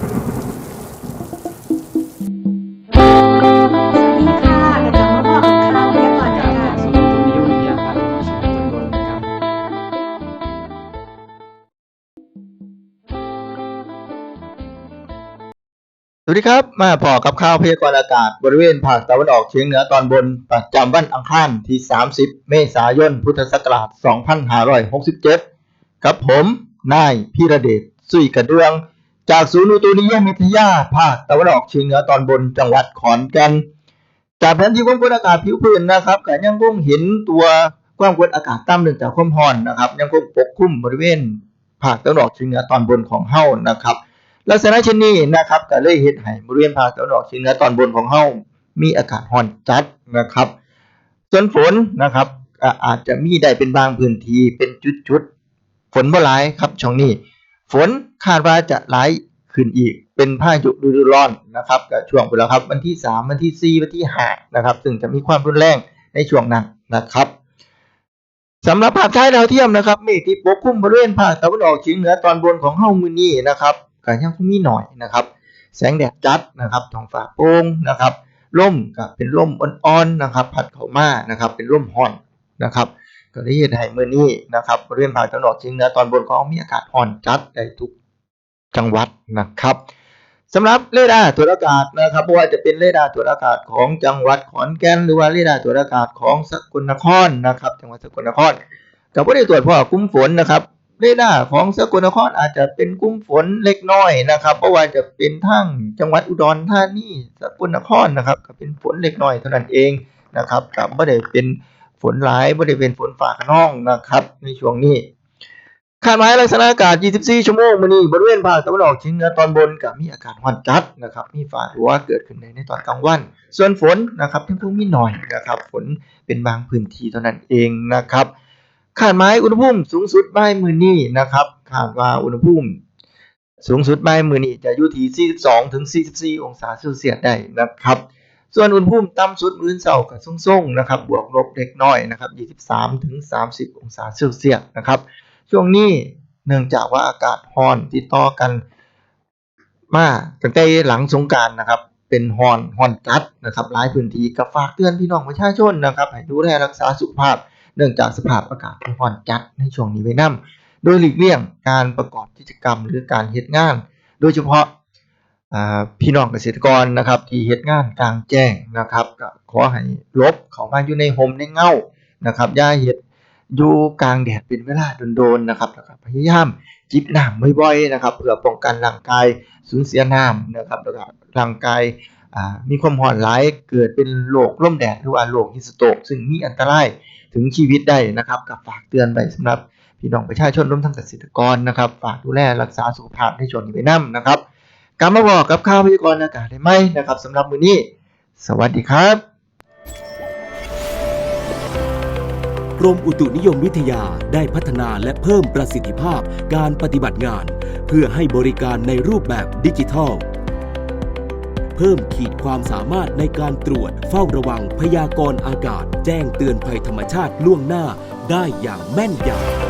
สวัสดีค่ะกระจกมาบอกกับข่าวพยากรณ์อากาศศูนย์อุตุนิยมวิทยาภาคตะวันออกตอนบนนะครับสวัสดีครับ มาพอกับข่าวพยากรณ์อากาศบริเวณภาคตะวันออกเฉียงเหนือตอนบน ประจำวันอังคารที่ 30 เมษายน พุทธศักราช 2567 กับผม นายพีระเดชสุยกระเดือง จากศูนย์อุตุนิยมวิทยาภาคตะวันออกเฉียงเหนือตอนบนจังหวัดขอนแก่นจากแผนที่ความกดอากาศผิวพื้นนะครับก็ยังคงเห็นตัวความกดอากาศต่ำเนื่องจากความร้อนนะครับ ยังคงปกคลุมบริเวณภาคตะวันออกเฉียงเหนือตอนบนของเฮานะครับ ลักษณะเช่นนี้นะครับก็เลยเฮ็ดให้บริเวณภาคตะวันออกเฉียงเหนือตอนบนของเฮามีอากาศร้อนจัดนะครับ ส่วนฝนนะครับอาจจะมีได้เป็นบางพื้นที่เป็นจุดๆฝนบ่หลายครับช่วงนี้ ฝนคาดว่าจะหลายขึ้นอีกเป็นพายุฤดูร้อนนะครับก็ช่วงไปแล้วครับวันที่ 3 วันที่ 4 วันที่5นะครับซึ่งจะมีความรุนแรงในช่วงนั้นนะครับสำหรับภาพถ่ายดาวเทียมนะครับเมฆที่ปกคลุมบริเวณภาคตะวันออกเฉียงเหนือตอนบนของเฮามือนี้นะครับก็ยังคงมีหน่อยนะครับ แสงแดดจัดนะครับท้องฟ้าโปร่งนะครับลมก็เป็นลมอ่อนๆนะครับ พัดเข้ามานะครับ เป็นลมร้อนนะครับ ก็ได้เฮ็ดให้มื้อนี้นะครับบริเวณภาคตะวันออกเฉียงเหนือตอนบนของเรามีอากาศร้อนจัดได้ทุกจังหวัดนะครับสำหรับเรดาร์ตรวจอากาศนะครับว่าจะเป็นเรดาร์ตรวจอากาศของจังหวัดขอนแก่นหรือว่าเรดาร์ตรวจอากาศของสกลนครนะครับ จังหวัดสกลนครก็บ่ได้ตรวจเพราะว่ากลุ่มฝนนะครับเรดาร์ของสกลนครอาจจะเป็นกลุ่มฝนเล็กน้อยนะครับเพราะว่าจะเป็นทั้งจังหวัดอุดรธานีสกลนครนะครับ ก็เป็นฝนเล็กน้อยเท่านั้นเองนะครับก็บ่ได้เป็น ฝนหลายบ่ได้เป็นฝนฟ้าคะนองนะครับ ในช่วงนี้คาดหมายลักษณะอากาศ 24 ชั่วโมงมานี้บริเวณภาคตะวันออกเฉียงเหนือตอนบนก็มีอากาศร้อนจัดนะครับ มีฟ้ารั่วเกิดขึ้นในในตอนกลางวัน ส่วนฝนนะครับยังคงมีหน่อยนะครับ ฝนเป็นบางพื้นที่เท่านั้นเองนะครับคาดหมายอุณหภูมิสูงสุดบ่ายมื้อนี้นะครับคาดว่าอุณหภูมิ สูงสุดบ่ายมื้อนี้จะอยู่ที่ 42 ถึง 44 องศาเซลเซียสได้นะครับ ส่วนอุณหภูมิต่ำสุดมื้อเช้าก็ทรงๆนะครับ บวกลบเล็กน้อยนะครับ23ถึง30 องศาเซลเซียสนะครับ ช่วงนี้เนื่องจากว่าอากาศร้อนติดต่อกันมาตั้งแต่หลังสงกานต์นะครับ เป็นร้อนร้อนจัดนะครับหลายพื้นที่ก็ฝากเตือนพี่น้องประชาชนนะครับให้ดูแลรักษาสุขภาพ เนื่องจากสภาพอากาศที่ร้อนจัดในช่วงนี้ไว้นํโดยหลีกเลี่ยงการประกอบกิจกรรมหรือการเฮ็ดงาน โดยเฉพาะ พี่น้องเกษตรกรนะครับที่เฮ็ดงานกลางแจ้งนะครับก็ขอให้ลบเข้ามาอยู่ในร่มในเงานะครับอย่าเฮ็ดอยู่กลางแดดเป็นเวลาโดนๆนะครับแล้วก็พยายามจิบน้ำบ่อยๆนะครับเพื่อป้องกันร่างกายสูญเสียน้ำนะครับแล้วก็ร่างกายอ่ามีความร้อนหลายเกิดเป็นโรคลมแดดหรือว่าโรคฮีสโตกซึ่งมีอันตรายถึงชีวิตได้นะครับกับฝากเตือนไปสำหรับพี่น้องประชาชนรวมทั้งเกษตรกรนะครับ ฝากดูแลรักษาสุขภาพในช่วงนี้ไว้นํนะครับ กลับมาบอกกับข่าวพยากรณ์อากาศได้ไหมนะครับสำหรับมื้อนี้ สวัสดีครับกรมอุตุนิยมวิทยาได้พัฒนาและเพิ่มประสิทธิภาพการปฏิบัติงาน เพื่อให้บริการในรูปแบบดิจิทัล เพิ่มขีดความสามารถในการตรวจเฝ้าระวังพยากรณ์อากาศ แจ้งเตือนภัยธรรมชาติล่วงหน้าได้อย่างแม่นยำ